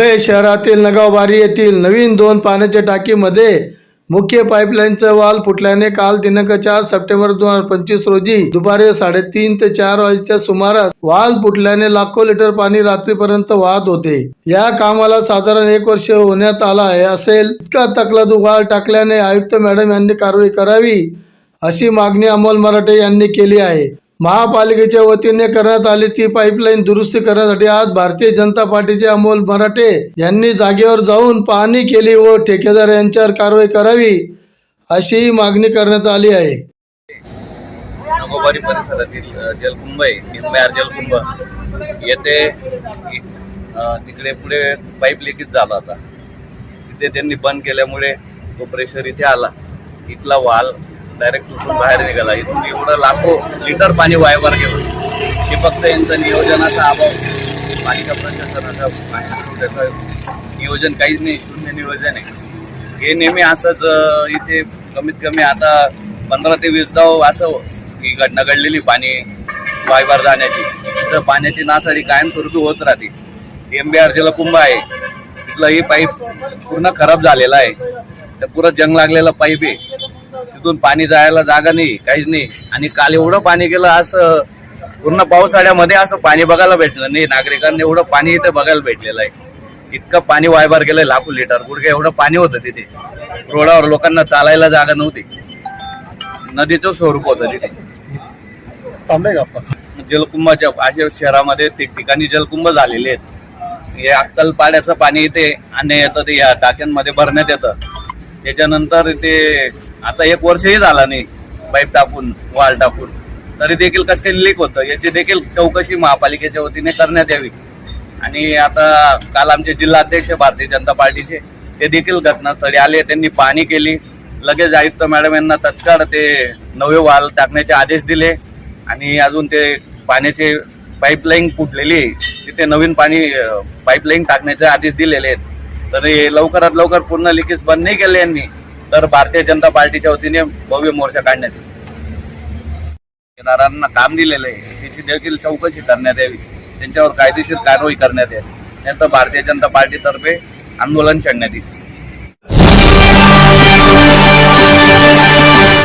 धुळे शहरातील नगावबारी येथील नवीन दोन पाण्याच्या टाकीमध्ये मुख्य पाईपलाईनचा वाल फुटल्याने काल दिनांक चार सप्टेंबर दोन हजार पंचवीस रोजी दुपारी साडेतीन ते चार वाजेच्या सुमारास वाल फुटल्याने लाखो लिटर पाणी रात्रीपर्यंत वाहत होते. या कामाला साधारण एक वर्ष होण्यात आला आहे. असेल इतका तकलादू वाल टाकल्याने आयुक्त मॅडम यांनी कारवाई करावी अशी मागणी अमोल मराठे यांनी केली आहे. महापालिकेच्या वतीने करण्यात आली ती पाईपलाईन दुरुस्ती करण्यासाठी आज भारतीय जनता पार्टीचे अमोल मराठे यांनी जागेवर जाऊन पाहणी केली व ठेकेदार यांच्यावर कारवाई करावी अशी मागणी करण्यात आली आहे. परिसरातील जलकुंभ जलकुंभ. येथे तिकडे पुढे पाईप लिकेज झाला होता. तिथे त्यांनी बंद केल्यामुळे तो प्रेशर इथे आला. इथला वाल डायरेक्ट उठून बाहेर निघाला. इथून एवढं लाखो लिटर पाणी वायवर गेलं. हे फक्त यांचं नियोजनाचा अभाव. पालिका प्रशासनाचा पाणी नियोजन काहीच नाही शून्य नियोजन आहे. हे नेहमी असंच इथे कमीत कमी आता पंधरा ते वीस गाव असं ही घटना घडलेली पाणी वायवर जाण्याची. तर पाण्याची नासाडी कायमस्वरूपी होत राहते. एम बी आर जलकुंभ आहे. तिथलं ही पाईप पूर्ण खराब झालेला आहे. तर पुरं जंग लागलेला पाईप आहे. तिथून पाणी जायला जागा नाही काहीच नाही. आणि काल एवढं पाणी गेलं असं पूर्ण पावसाळ्यामध्ये असं पाणी बघायला भेटलं नाही. नागरिकांनी एवढं पाणी इथे बघायला भेटलेलं आहे. इतकं पाणी वायबार गेलंय लाखो लिटर. गुडघे एवढं पाणी होतं तिथे. रोडावर लोकांना चालायला जागा नव्हती. नदीचं स्वरूप होतं तिथे. जलकुंभाच्या अशा शहरामध्ये ठिकठिकाणी जलकुंभ झालेले आहेत. हे अक्कल पाड्याचं पाणी इथे आणि येतं ते या टाक्यांमध्ये भरण्यात येतं. त्याच्यानंतर ते आता एक वर्षही झाला नाही पाईप टाकून वाल टाकून. तरी देखील कसं काही लीक होतं याची देखील चौकशी महापालिकेच्या वतीने करण्यात यावी. आणि आता काल आमचे जिल्हाध्यक्ष भारतीय जनता पार्टीचे ते देखील घटनास्थळी आले त्यांनी पाहणी केली. लगेच आयुक्त मॅडम यांना तत्काळ ते नवे वाल टाकण्याचे आदेश दिले. आणि अजून ते पाण्याचे पाईपलाईन फुटलेली तिथे नवीन पाणी पाईपलाईन टाकण्याचे आदेश दिलेले आहेत. तर लवकरात लवकर पूर्ण लिकेज बंद नाही केले यांनी. तर भारतीय जनता पार्टीच्या वतीने भव्य मोर्चा काढण्यात येईल. ठेकेदारांना काम दिलेलं आहे. त्याची देखील चौकशी करण्यात यावी. त्यांच्यावर कायदेशीर कारवाई करण्यात यावी. नंतर भारतीय जनता पार्टीतर्फे आंदोलन छेडण्यात येईल.